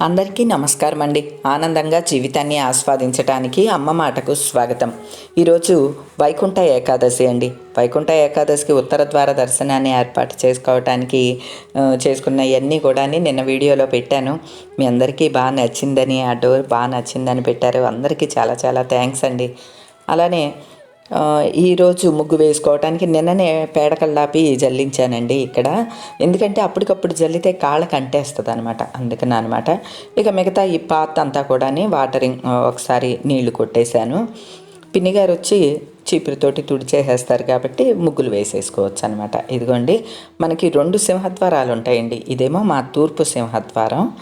అందరికీ నమస్కారం అండి ఆనందంగా జీవితాన్ని ఆస్వాదించటానికి అమ్మ మాటకు స్వాగతం. ఈరోజు వైకుంఠ ఏకాదశి అండి. వైకుంఠ ఏకాదశికి ఉత్తర ద్వార దర్శనాన్ని ఏర్పాటు చేసుకోవటానికి ఆ, చేసుకున్న ఇవన్నీ కూడా నిన్న వీడియోలో పెట్టాను. మీ అందరికీ బాగా నచ్చిందని ఆ డోర్ బాగా నచ్చిందని పెట్టారు. అందరికీ చాలా చాలా థ్యాంక్స్ అండి. అలానే ఈరోజు ముగ్గు వేసుకోవటానికి నిన్ననే పేడకల్లాపి జల్లించానండి ఇక్కడ. ఎందుకంటే అప్పటికప్పుడు జల్లితే కాళ్ళకి అంటేస్తుంది అనమాట అందుకని అనమాట ఇక మిగతా ఈ పాత్ అంతా కూడా వాటరింగ్ ఒకసారి నీళ్ళు కొట్టేశాను. పిన్ని గారు వచ్చి చీపురుతోటి తుడిచేసేస్తారు కాబట్టి ముగ్గులు వేసేసుకోవచ్చు అనమాట ఇదిగోండి మనకి రెండు సింహద్వారాలు ఉంటాయండి ఇదేమో మా తూర్పు సింహద్వారం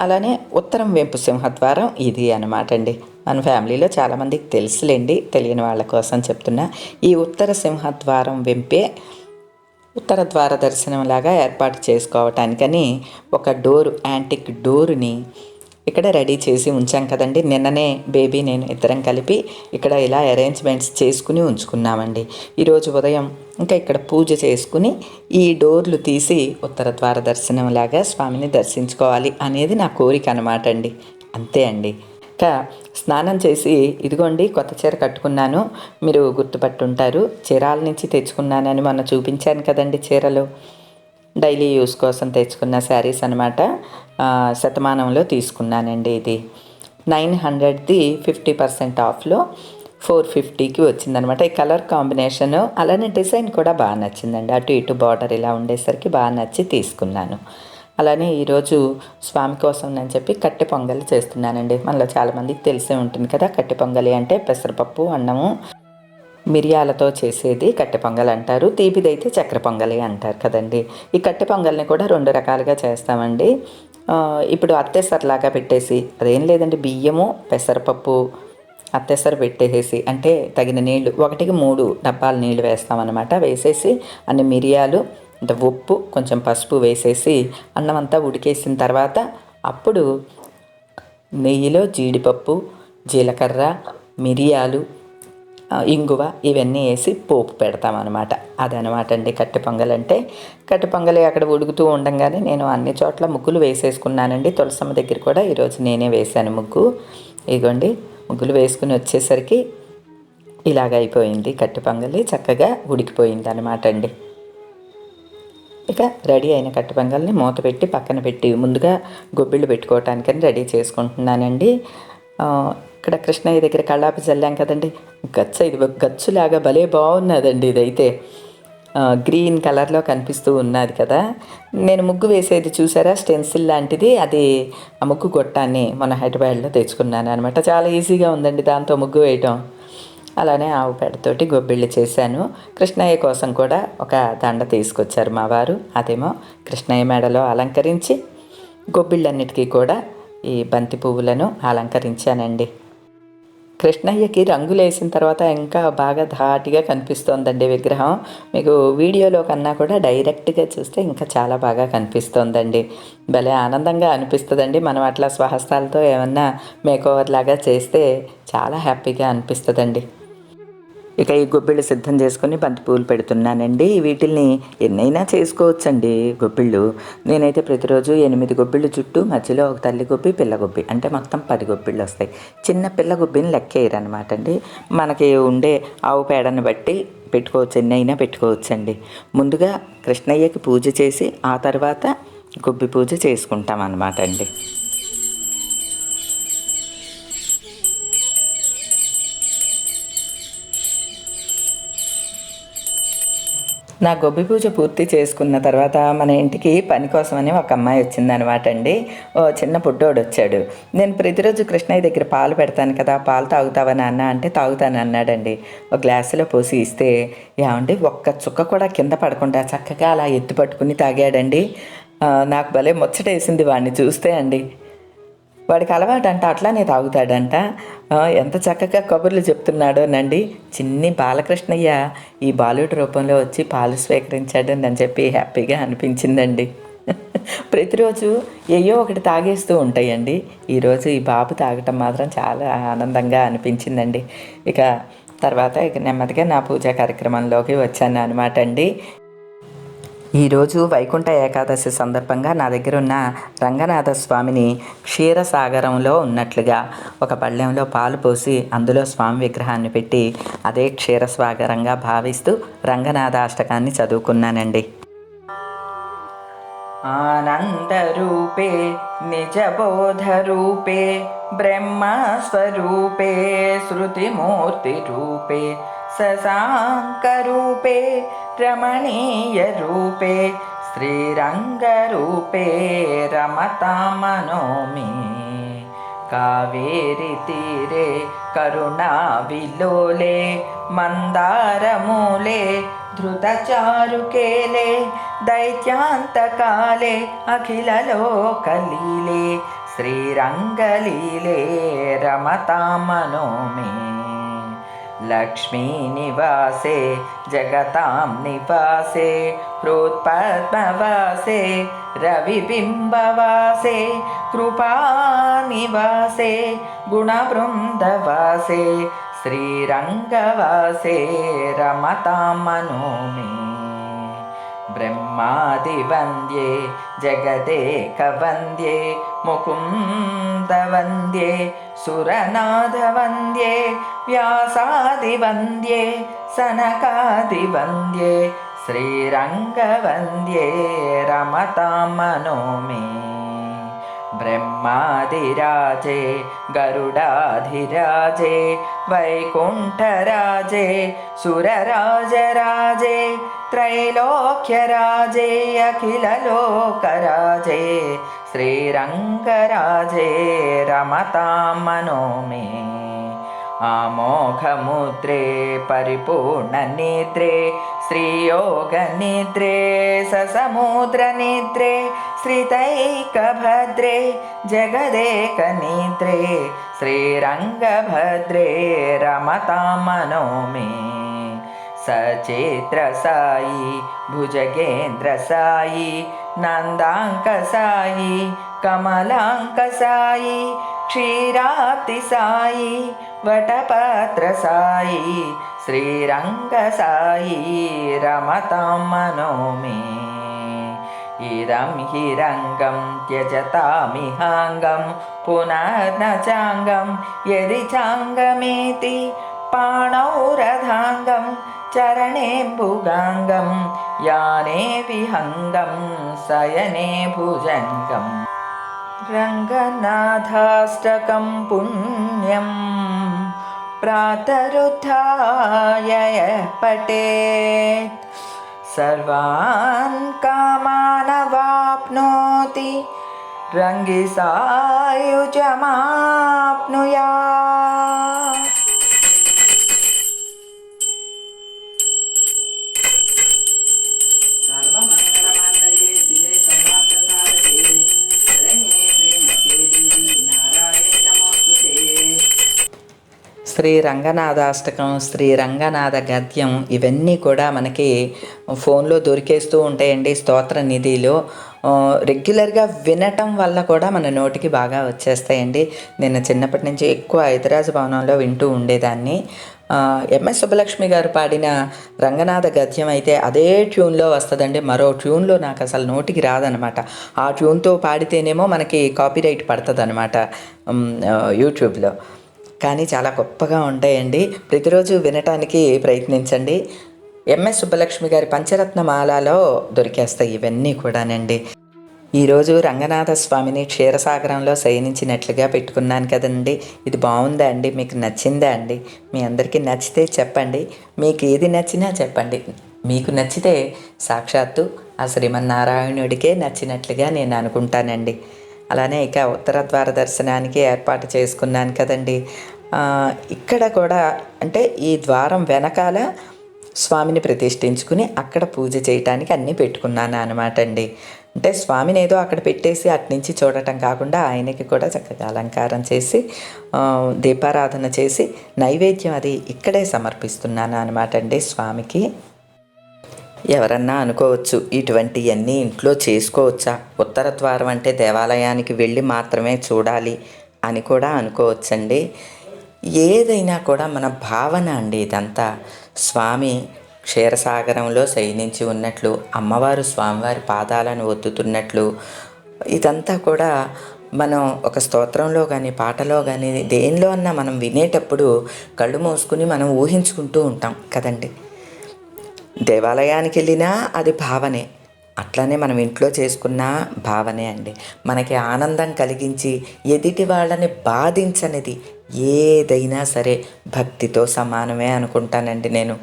అలానే ఉత్తరం వెంపు సింహద్వారం ఇది అనమాట అండి మన ఫ్యామిలీలో చాలామందికి తెలుసులేండి తెలియని వాళ్ళ కోసం చెప్తున్నా. ఈ ఉత్తర సింహద్వారం వెంపే ఉత్తర ద్వార దర్శనంలాగా ఏర్పాటు చేసుకోవటానికని ఒక డోరు యాంటిక్ డోరుని ఇక్కడ రెడీ చేసి ఉంచాం కదండి. నిన్ననే బేబీ నేను ఇద్దరం కలిపి ఇక్కడ ఇలా అరేంజ్మెంట్స్ చేసుకుని ఉంచుకున్నామండి. ఈరోజు ఉదయం ఇంకా ఇక్కడ పూజ చేసుకుని ఈ డోర్లు తీసి ఉత్తర ద్వార దర్శనంలాగా స్వామిని దర్శించుకోవాలి అనేది నా కోరిక అనమాట అండి. అంతే అండి. ఇంకా స్నానం చేసి ఇదిగోండి కొత్త చీర కట్టుకున్నాను. మీరు గుర్తుపట్టుంటారు చీరాల నుంచి తెచ్చుకున్నానని మొన్న చూపించాను కదండి చీరలు. డైలీ యూస్ కోసం తెచ్చుకున్న శారీస్ అనమాట శతమానంలో తీసుకున్నానండి ఇది. నైన్ హండ్రెడ్ది ఫిఫ్టీ పర్సెంట్ ఆఫ్లో ఫోర్ ఫిఫ్టీకి వచ్చిందనమాట. ఈ కలర్ కాంబినేషన్ అలానే డిజైన్ కూడా బాగా నచ్చిందండి. అటు ఇటు బార్డర్ ఇలా ఉండేసరికి బాగా నచ్చి తీసుకున్నాను. అలానే ఈరోజు స్వామి కోసం అని చెప్పి కట్టె పొంగలి చేస్తున్నానండి. మనలో చాలామందికి తెలిసే ఉంటుంది కదా కట్టె పొంగలి అంటే పెసరపప్పు అన్నము మిరియాలతో చేసేది కట్టె పొంగల్ అంటారు. తీపిదైతే చక్కెర పొంగలి అంటారు కదండి. ఈ కట్టె పొంగల్ని కూడా రెండు రకాలుగా చేస్తామండి. ఇప్పుడు అత్తేసరిలాగా పెట్టేసి అదేం లేదండి బియ్యము పెసరపప్పు అత్తేసరి పెట్టేసేసి అంటే తగిన నీళ్ళు ఒకటికి మూడు డబ్బాల నీళ్ళు వేస్తామన్నమాట. వేసేసి అన్ని మిరియాలు అంటే ఉప్పు కొంచెం పసుపు వేసేసి అన్నం అంతా ఉడికేసిన తర్వాత అప్పుడు నెయ్యిలో జీడిపప్పు జీలకర్ర మిరియాలు ఇంగువ ఇవన్నీ వేసి పోపు పెడతామన్నమాట. అదనమాట అండి కట్టె పొంగల్ అంటే. కట్టె పొంగలి అక్కడ ఉడుకుతూ ఉండంగానే నేను అన్ని చోట్ల ముగ్గులు వేసేసుకున్నానండి. తులసమ్మ దగ్గర కూడా ఈరోజు నేనే వేశాను ముగ్గు. ఇదిగోండి ముగ్గులు వేసుకుని వచ్చేసరికి ఇలాగ అయిపోయింది కట్టె పొంగలి చక్కగా ఉడికిపోయింది అనమాట అండి. ఇక రెడీ అయిన కట్టు పొంగల్ని మూత పెట్టి పక్కన పెట్టి ముందుగా గొబ్బిళ్ళు పెట్టుకోవటానికని రెడీ చేసుకుంటున్నానండి. ఇక్కడ కృష్ణయ్య దగ్గర కళ్ళాపి చల్లాం కదండి. గచ్చ ఇది గచ్చులాగా భలే బాగున్నదండి ఇదైతే. గ్రీన్ కలర్లో కనిపిస్తూ ఉన్నది కదా. నేను ముగ్గు వేసేది చూసారా? స్టెన్సిల్ లాంటిది. అది ఆ ముగ్గు గొట్టాన్ని మన హైదరాబాద్లో తెచ్చుకున్నాను అనమాట చాలా ఈజీగా ఉందండి దాంతో ముగ్గు వేయటం. అలానే ఆవు పేడతోటి గొబ్బిళ్ళు చేశాను. కృష్ణయ్య కోసం కూడా ఒక దండ తీసుకొచ్చారు మా వారు. అదేమో కృష్ణయ్య మేడలో అలంకరించి గొబ్బిళ్ళన్నిటికీ కూడా ఈ బంతి పువ్వులను అలంకరించానండి. కృష్ణయ్యకి రంగులేసిన తర్వాత ఇంకా బాగా ధాటిగా కనిపిస్తోందండి విగ్రహం. మీకు వీడియోలో కన్నా కూడా డైరెక్ట్గా చూస్తే ఇంకా చాలా బాగా కనిపిస్తోందండి. భలే ఆనందంగా అనిపిస్తుందండి. మనం అట్లా స్వహస్తాలతో ఏమన్నా మేకోవర్ లాగా చేస్తే చాలా హ్యాపీగా అనిపిస్తుందండి. ఇక ఈ గొబ్బిళ్ళు సిద్ధం చేసుకొని బంతిపూలు పెడుతున్నానండి. వీటిల్ని ఎన్నైనా చేసుకోవచ్చండి గొబ్బిళ్ళు. నేనైతే ప్రతిరోజు ఎనిమిది గొబ్బిళ్ళు చుట్టూ మధ్యలో ఒక తల్లి గొబ్బి పిల్ల గొబ్బి అంటే మొత్తం పది గొబ్బిళ్ళు వస్తాయి. చిన్న పిల్ల గొబ్బిని లెక్కేయరనమాట అండి మనకి ఉండే ఆవు పేడని బట్టి పెట్టుకోవచ్చు ఎన్నైనా పెట్టుకోవచ్చండి. ముందుగా కృష్ణయ్యకి పూజ చేసి ఆ తర్వాత గొబ్బి పూజ చేసుకుంటాం అన్నమాట అండి నా గొబ్బి పూజ పూర్తి చేసుకున్న తర్వాత మన ఇంటికి పని కోసమని ఒక అమ్మాయి వచ్చిందనమాట అండి. ఓ చిన్న పుట్టోడు వచ్చాడు. నేను ప్రతిరోజు కృష్ణయ్య దగ్గర పాలు పెడతాను కదా పాలు తాగుతావా నాన్న అంటే తాగుతాను అన్నాడండి. ఒక గ్లాసులో పోసి ఇస్తే ఏమండి ఒక్క చుక్క కూడా కింద పడకుండా చక్కగా అలా ఎత్తు పట్టుకుని తాగాడండి. నాకు భలే ముచ్చటేసింది వాడిని చూస్తే అండి. వాడికి అలవాటంట అట్లానే తాగుతాడంట. ఎంత చక్కగా కబుర్లు చెప్తున్నాడో నండి. చిన్ని బాలకృష్ణయ్య ఈ బాలుడి రూపంలో వచ్చి పాలు స్వీకరించాడని అని చెప్పి హ్యాపీగా అనిపించిందండి. ప్రతిరోజు ఏయో ఒకటి తాగేస్తూ ఉంటాయండి. ఈరోజు ఈ బాబు తాగటం మాత్రం చాలా ఆనందంగా అనిపించిందండి. ఇక తర్వాత ఇక నెమ్మదిగా నా పూజా కార్యక్రమంలోకి వచ్చాను అనమాట అండి. ఈరోజు వైకుంఠ ఏకాదశి సందర్భంగా నా దగ్గర ఉన్న రంగనాథ స్వామిని క్షీరసాగరంలో ఉన్నట్లుగా ఒక పళ్ళెంలో పాలు పోసి అందులో స్వామి విగ్రహాన్ని పెట్టి అదే క్షీరసాగరంగా భావిస్తూ రంగనాథ అష్టకాన్ని చదువుకున్నానండి. ఆనందరూపే నిజబోధరూపే బ్రహ్మస్వరూపే శృతిమూర్తిరూపే శశాంకరూపే రమణీయరూపే శ్రీరంగరూపే రమతామనోమి కావేరి తీరే కరుణావిలోలే మందారమూలే ధృతచారుకేలే దైత్యాంతకాలే అఖిలలోకలీలే శ్రీరంగలీలే రమతామనోమి लक्ष्मीनिवासे जगतां निवासे हृत्पद्मवासे रविबिम्बवासे कृपानिवासे गुणवृन्दवासे श्रीरङ्गवासे रमतां मनोमि ब्रह्मादिवन्द्ये जगदेकवन्द्ये मुकुन्दवन्द्ये सुरनाथवन्द्ये व्यासादिवन्द्ये सनकादिवन्द्ये श्रीरङ्गवन्द्ये रमतां मनोमि ब्रह्मादिराजे गरुडाधिराजे वैकुण्ठराजे सुरराजराजे त्रैलोक्यराजे अखिललोकराजे श्रीरङ्गराजे रमतां मनोमि आमोघमुद्रे परिपूर्णनिद्रे श्रीयोगनिद्रे ससमुद्रनिद्रे श्रितैकभद्रे जगदेकनिद्रे श्रीरङ्गभद्रे रमतां मनोमि सचित्रसायि भुजगेन्द्रसायि नन्दाङ्कसायि कमलाङ्कसायि क्षीराप्तिसायि वटपत्रसायि श्रीरङ्गसायि रमतां मनोमि। इदं हिरङ्गं त्यजतामिहाङ्गं पुनः न चाङ्गं यदि चाङ्गमेति पाणौ रथाङ्गं चरणेऽम्बुगाङ्गं याने विहङ्गं शयने भुजङ्गम् रङ्गनाथाष्टकं पुण्यं प्रातरुत्थाय यः पठेत् सर्वान् कामानवाप्नोति रङ्गिसायुजमाप्नुयात् శ్రీ రంగనాథాష్టకం శ్రీ రంగనాథ గద్యం ఇవన్నీ కూడా మనకి ఫోన్లో దొరికేస్తూ ఉంటాయండి స్తోత్ర నిధిలో. రెగ్యులర్గా వినటం వల్ల కూడా మన నోటికి బాగా వచ్చేస్తాయండి. నేను చిన్నప్పటి నుంచి ఎక్కువ హైదరాజు భవనంలో వింటూ ఉండేదాన్ని. ఎంఎస్ సుబ్బలక్ష్మి గారు పాడిన రంగనాథ గద్యం అయితే అదే ట్యూన్లో వస్తుందండి. మరో ట్యూన్లో నాకు అసలు నోటికి రాదనమాట. ఆ ట్యూన్తో పాడితేనేమో మనకి కాపీరైట్ పడుతుంది అనమాట యూట్యూబ్లో. కానీ చాలా గొప్పగా ఉంటాయండి. ప్రతిరోజు వినటానికి ప్రయత్నించండి. ఎంఎస్ సుబ్బలక్ష్మి గారి పంచరత్నమాలలో దొరికేస్తాయి ఇవన్నీ కూడానండి. ఈరోజు రంగనాథ స్వామిని క్షీరసాగరంలో శయనించినట్లుగా పెట్టుకున్నాను కదండి. ఇది బాగుందా అండి? మీకు నచ్చిందా అండి? మీ అందరికీ నచ్చితే చెప్పండి. మీకు ఏది నచ్చినా చెప్పండి. మీకు నచ్చితే సాక్షాత్తు ఆ శ్రీమన్నారాయణుడికే నచ్చినట్లుగా నేను అనుకుంటానండి. అలానే ఇక ఉత్తర ద్వార దర్శనానికి ఏర్పాటు చేసుకున్నాను కదండి. ఇక్కడ కూడా అంటే ఈ ద్వారం వెనకాల స్వామిని ప్రతిష్ఠించుకుని అక్కడ పూజ చేయటానికి అన్నీ పెట్టుకున్నాను అనమాట అండి. అంటే స్వామిని ఏదో అక్కడ పెట్టేసి అట్నుంచి చూడటం కాకుండా ఆయనకి కూడా చక్కగా అలంకారం చేసి దీపారాధన చేసి నైవేద్యం అది ఇక్కడే సమర్పిస్తున్నాను అనమాట అండి స్వామికి. ఎవరన్నా అనుకోవచ్చు ఇటువంటివన్నీ ఇంట్లో చేసుకోవచ్చా? ఉత్తర ద్వారం అంటే దేవాలయానికి వెళ్ళి మాత్రమే చూడాలి అని కూడా అనుకోవచ్చండి. ఏదైనా కూడా మన భావన అండి ఇదంతా. స్వామి క్షీరసాగరంలో శయనించి ఉన్నట్లు అమ్మవారు స్వామివారి పాదాలను ఒత్తుతున్నట్లు ఇదంతా కూడా మనం ఒక స్తోత్రంలో కానీ పాటలో కానీ దేనిలో అన్నా మనం వినేటప్పుడు కళ్ళు మూసుకుని మనం ఊహించుకుంటూ ఉంటాం కదండి. దేవాలయానికి వెళ్ళినా అది భావనే. అట్లనే మనం ఇంట్లో చేసుకున్న భావనే అండి. మనకి ఆనందం కలిగించి ఎదుటి వాళ్ళని బాధించనిది ఏదైనా సరే భక్తితో సమానమే అనుకుంటానండి నేను.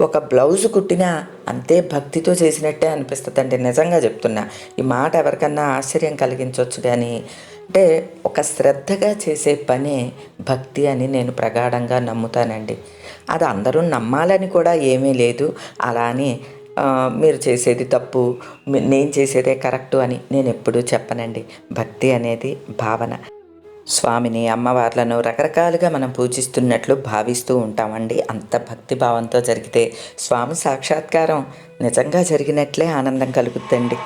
ఒక బ్లౌజ్ కుట్టినా అంతే భక్తితో చేసినట్టే అనిపిస్తుందండి నిజంగా చెప్తున్నా. ఈ మాట ఎవరికన్నా ఆశ్చర్యం కలిగించవచ్చు కానీ అంటే ఒక శ్రద్ధగా చేసే పనే భక్తి అని నేను ప్రగాఢంగా నమ్ముతానండి. అది అందరూ నమ్మాలని కూడా ఏమీ లేదు. అలా అని మీరు చేసేది తప్పు నేను చేసేదే కరెక్టు అని నేను ఎప్పుడూ చెప్పనండి. భక్తి అనేది భావన. స్వామిని అమ్మవార్లను రకరకాలుగా మనం పూజిస్తున్నట్లు భావిస్తూ ఉంటామండి. అంత భక్తి భావంతో జరిగితే స్వామి సాక్షాత్కారం నిజంగా జరిగినట్లే ఆనందం కలుగుద్దండి.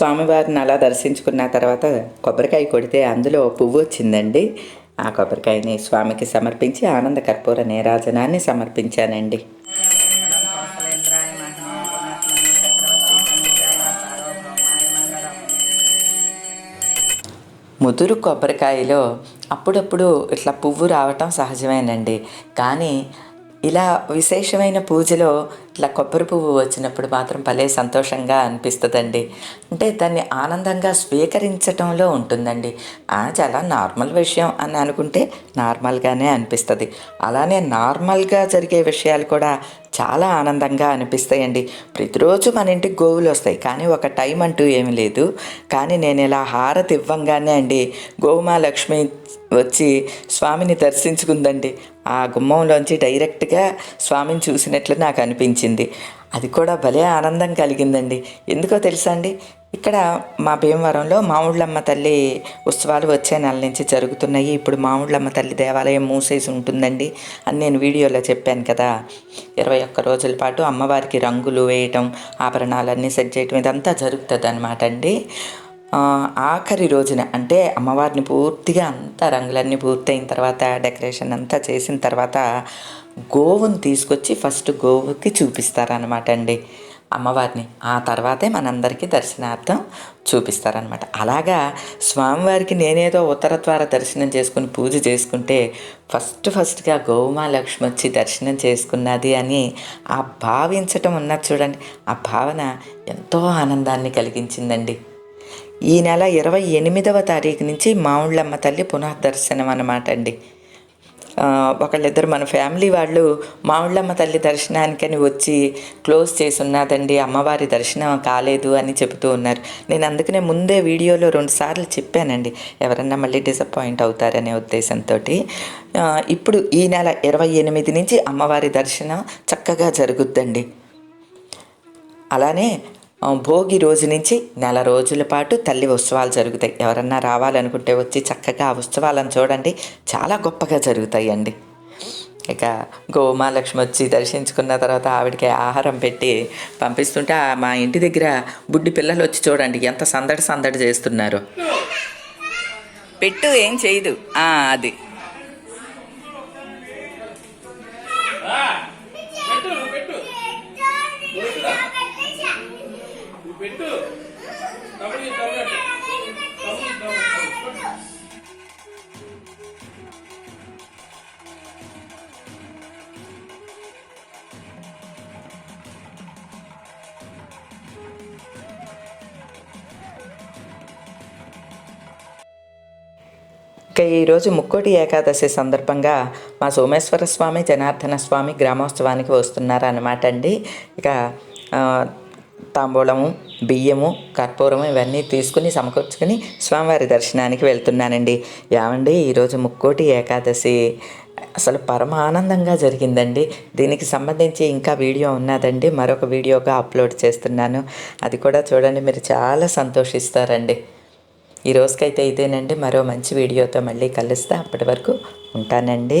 స్వామివారిని అలా దర్శించుకున్న తర్వాత కొబ్బరికాయ కొడితే అందులో పువ్వు వచ్చిందండి. ఆ కొబ్బరికాయని స్వామికి సమర్పించి ఆనంద కర్పూర నీరాజనాన్ని సమర్పించానండి. ముదురు కొబ్బరికాయలో అప్పుడప్పుడు ఇట్లా పువ్వు రావటం సహజమేనండి. కానీ ఇలా విశేషమైన పూజలో ఇట్లా కొబ్బరి పువ్వు వచ్చినప్పుడు మాత్రం భలే సంతోషంగా అనిపిస్తుందండి. అంటే దాన్ని ఆనందంగా స్వీకరించటంలో ఉంటుందండి. ఆ, చాలా నార్మల్ విషయం అని అనుకుంటే నార్మల్గానే అనిపిస్తుంది. అలానే నార్మల్గా జరిగే విషయాలు కూడా చాలా ఆనందంగా అనిపిస్తాయండి. ప్రతిరోజు మన ఇంటికి గోవులు వస్తాయి. కానీ ఒక టైం అంటూ ఏమీ లేదు. కానీ నేను ఇలా హారతి ఇవ్వంగానే అండి గోమా లక్ష్మి వచ్చి స్వామిని దర్శించుకుందండి. ఆ గుమ్మంలోంచి డైరెక్ట్గా స్వామిని చూసినట్లు నాకు అనిపించింది. అది కూడా భలే ఆనందం కలిగిందండి. ఎందుకో తెలుసా అండి? ఇక్కడ మా భీమవరంలో మామిళ్ళమ్మ తల్లి ఉత్సవాలు వచ్చే నెల నుంచి జరుగుతున్నాయి. ఇప్పుడు మామిళ్ళమ్మ తల్లి దేవాలయం మూసేసి ఉంటుందండి అని నేను వీడియోలో చెప్పాను కదా. ఇరవై ఒక్క రోజుల పాటు అమ్మవారికి రంగులు వేయటం ఆభరణాలన్నీ సెట్ చేయటం ఇదంతా జరుగుతుంది అనమాట అండి. ఆఖరి రోజున అంటే అమ్మవారిని పూర్తిగా అంతా రంగులన్నీ పూర్తయిన తర్వాత డెకరేషన్ అంతా చేసిన తర్వాత గోవుని తీసుకొచ్చి ఫస్ట్ గోవుకి చూపిస్తారనమాట అండి. అమ్మవారిని ఆ తర్వాతే మనందరికీ దర్శనార్థం చూపిస్తారనమాట అలాగా స్వామివారికి నేనేదో ఉత్తర ద్వారా దర్శనం చేసుకుని పూజ చేసుకుంటే ఫస్ట్ ఫస్ట్గా గోమాలక్ష్మి వచ్చి దర్శనం చేసుకున్నది అని ఆ భావించటం ఉన్నది చూడండి. ఆ భావన ఎంతో ఆనందాన్ని కలిగించిందండి. ఈ నెల ఇరవై ఎనిమిదవ తారీఖు నుంచి మావుళ్ళమ్మ తల్లి పునఃదర్శనం అనమాట అండి. ఒకళ్ళిద్దరు మన ఫ్యామిలీ వాళ్ళు మావుళ్ళమ్మ తల్లి దర్శనానికని వచ్చి క్లోజ్ చేసి ఉన్నదండి అమ్మవారి దర్శనం కాలేదు అని చెబుతూ ఉన్నారు. నేను అందుకనే ముందే వీడియోలో రెండు సార్లు చెప్పానండి. ఎవరన్నా మళ్ళీ డిసప్పాయింట్ అవుతారనే ఉద్దేశంతో ఇప్పుడు ఈ నెల ఇరవై ఎనిమిది నుంచి అమ్మవారి దర్శనం చక్కగా జరుగుద్దండి. అలానే భోగి రోజు నుంచి నెల రోజుల పాటు తల్లి ఉత్సవాలు జరుగుతాయి. ఎవరన్నా రావాలనుకుంటే వచ్చి చక్కగా ఆ ఉత్సవాలను చూడండి. చాలా గొప్పగా జరుగుతాయండి. ఇక గోమాలక్ష్మి వచ్చి దర్శించుకున్న తర్వాత ఆవిడకి ఆహారం పెట్టి పంపిస్తుంటే మా ఇంటి దగ్గర బుడ్డి పిల్లలు వచ్చి చూడండి ఎంత సందడి సందడి చేస్తున్నారు. పెట్టు ఏం చేయదు. అది. ఇక ఈరోజు ముక్కోటి ఏకాదశి సందర్భంగా మా సోమేశ్వర స్వామి జనార్దన స్వామి గ్రామోత్సవానికి వస్తున్నారు అనమాట అండి. ఇక తాంబూలము బియ్యము కర్పూరము ఇవన్నీ తీసుకుని సమకూర్చుకుని స్వామివారి దర్శనానికి వెళ్తున్నానండి. ఏమండి ఈరోజు ముక్కోటి ఏకాదశి అసలు పరమ ఆనందంగా జరిగిందండి. దీనికి సంబంధించి ఇంకా వీడియో ఉన్నదండి. మరొక వీడియోగా అప్లోడ్ చేస్తున్నాను. అది కూడా చూడండి మీరు చాలా సంతోషిస్తారండి. ఈ రోజుకైతే ఇదేనండి మరో మంచి వీడియోతో మళ్ళీ కలుస్తా. అప్పటి వరకు ఉంటానండి.